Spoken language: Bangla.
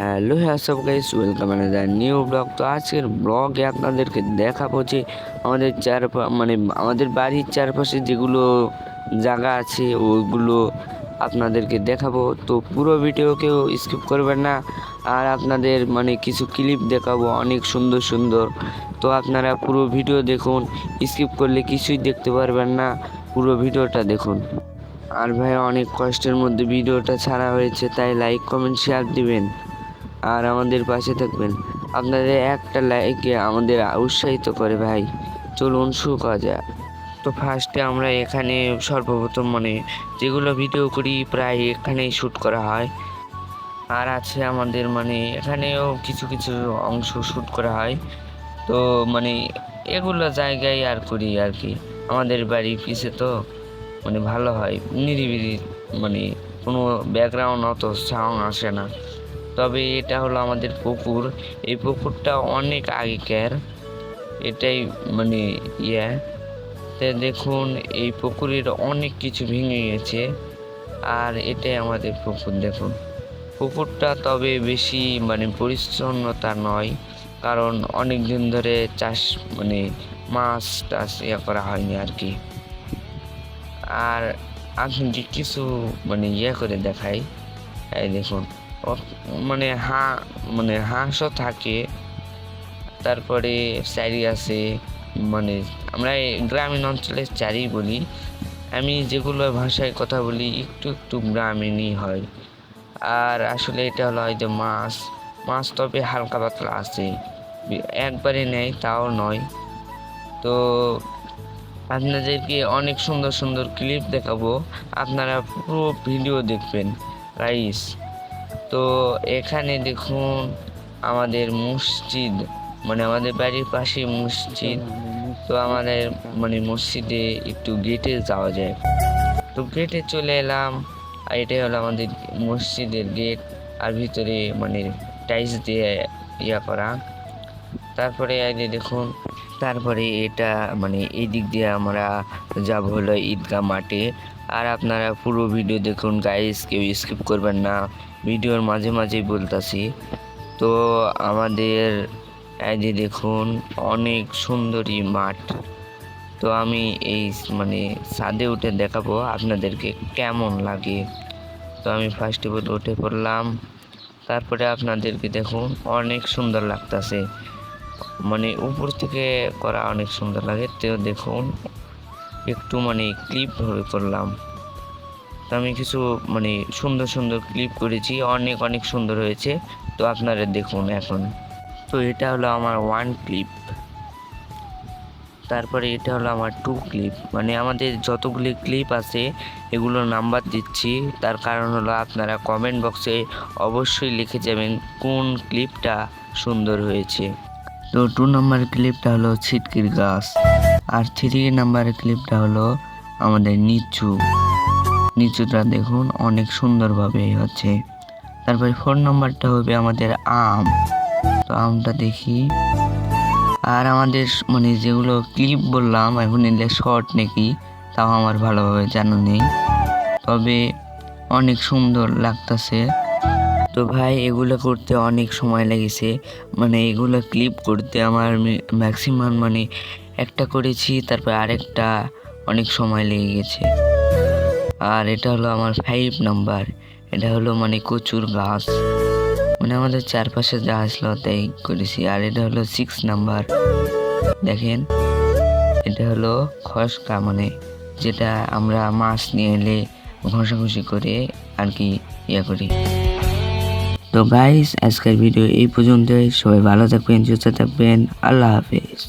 হ্যালো হ্যাঁ সব guys welcome the new blog তো আজকের ব্লগে আপনাদেরকে দেখাবো যে আমাদের চারপা মানে আমাদের বাড়ির চারপাশে যেগুলো জায়গা আছে ওইগুলো আপনাদেরকে দেখাবো। তো পুরো ভিডিও কেউ স্কিপ করবেন না। আর আপনাদের মানে কিছু ক্লিপ দেখাবো, অনেক সুন্দর সুন্দর। তো আপনারা পুরো ভিডিও দেখুন স্কিপ করলে কিছুই দেখতে পারবেন না। পুরো ভিডিওটা দেখুন। আর ভাই অনেক কষ্টের মধ্যে ভিডিওটা ছাড়া হয়েছে, তাই লাইক কমেন্ট শেয়ার দিবেন। আর আমাদের পাশে থাকবেন। আপনাদের একটা লাইকে আমাদের উৎসাহিত করে ভাই। চলুন শুরু করা তো ফার্স্টে আমরা এখানে সর্বপ্রথম মানে যেগুলো ভিডিও করি প্রায় এখানেই শ্যুট করা হয়। আর আছে আমাদের মানে এখানেও কিছু কিছু অংশ শ্যুট করা হয়। তো মানে এগুলো জায়গায় আর করি আর কি। আমাদের বাড়ি পিছে তো মানে ভালো হয়। নিরিবিলি মানে কোনো ব্যাকগ্রাউন্ড অত সাউন্ড আসে না। তবে এটা হলো আমাদের পুকুর। এই পুকুরটা অনেক আগেকার। এটাই মানে ইয়ে। তে দেখুন, এই পুকুরের অনেক কিছু ভেঙে গেছে। আর এটাই আমাদের পুকুর, দেখুন। পুকুরটা তবে বেশি মানে পরিচ্ছন্নতা নয়, কারণ অনেক দিন ধরে চাষ মানে মাছ টাছ ইয়ে করা হয়নি আর কি। আর আপনাকে কিছু মানে ইয়ে করে দেখাই, এই দেখুন। মানে হা মানে হাঁসও থাকে। তারপরে চারি আছে মানে আমরা গ্রামীণ অঞ্চলে চারি বলি। আমি যেগুলো ভাষায় কথা বলি একটু একটু গ্রামীণই হয়। আর আসলে এটা হলো হয়তো মাছ মাছ তবে হালকা পাতলা আছে। একবারে নেই, তাও নয়। তো আপনাদেরকে অনেক সুন্দর সুন্দর ক্লিপ দেখাবো। আপনারা পুরো ভিডিও দেখবেন। রাইস। তো এখানে দেখুন আমাদের মসজিদ মানে আমাদের বাড়ির পাশে মসজিদ। তো আমাদের মানে মসজিদে একটু গেটে যাওয়া যায়। তো গেটে চলে এলাম, আর এটাই হলো আমাদের মসজিদের গেট আর ভিতরে মানে টাইলস দিয়ে ইয়া করা। তারপরে এই দেখুন, তারপরে এটা মানে এই দিক দিয়ে আমরা যাব হলো ঈদগাহ মাঠে। আর আপনারা পুরো ভিডিও দেখুন গাইস কেউ স্কিপ করবেন না। ভিডিওর মাঝে মাঝেই বলতাছি। তো আমাদের, এই যে দেখুন, অনেক সুন্দরী মাঠ। তো আমি এই মানে ছাদে উঠে দেখাবো আপনাদেরকে কেমন লাগে। তো আমি ফার্স্ট অফ উঠে পড়লাম। তারপরে আপনাদেরকে দেখুন, অনেক সুন্দর লাগতাছে। মানে উপর থেকে করা অনেক সুন্দর লাগে। তো দেখুন একটু মানে ক্লিপ করলাম। তো আমি কিছু মানে সুন্দর সুন্দর ক্লিপ করেছি, অনেক অনেক সুন্দর হয়েছে। তো আপনারা দেখুন এখন। তো এটা হলো আমার ওয়ান ক্লিপ তারপরে এটা হলো আমার টু ক্লিপ মানে আমাদের যতগুলি ক্লিপ আছে, এগুলো নাম্বার দিচ্ছি। তার কারণ হলো আপনারা কমেন্ট বক্সে অবশ্যই লিখে যাবেন কোন ক্লিপটা সুন্দর হয়েছে। তো টু নাম্বার ক্লিপটা হলো ছিটকির গাছ। আর থ্রি নাম্বার ক্লিপটা হলো আমাদের নিচু। নিচুটা দেখুন, অনেক সুন্দরভাবে হচ্ছে। তারপরে ফোর নাম্বারটা হবে আমাদের আম। তো আমটা দেখি। আর আমাদের মানে যেগুলো ক্লিপ বললাম, এখন এলে শর্ট নাকি, তাও আমার ভালোভাবে জানা নেই। তবে অনেক সুন্দর লাগতাছে। তো ভাই, এগুলো করতে অনেক সময় লেগেছে। মানে এগুলো ক্লিপ করতে আমার ম্যাক্সিমাম মানে একটা করেছি, তারপর আরেকটা অনেক সময় লেগে গেছে। আর এটা হলো আমার ফাইভ নাম্বার এটা হলো মানে কচুর গাছ। মানে আমাদের চারপাশে যা আসলো তাই করেছি। আর এটা হলো সিক্স নাম্বার দেখেন। এটা হলো খসকা মানে যেটা আমরা মাছ নিয়ে এলে ঘষাঘষি করে আর কি ইয়ে করি। তো গাইস আজকের ভিডিও এই পর্যন্তই। সবাই ভালো থাকবেন, সুস্থ থাকবেন। আল্লাহ হাফেজ।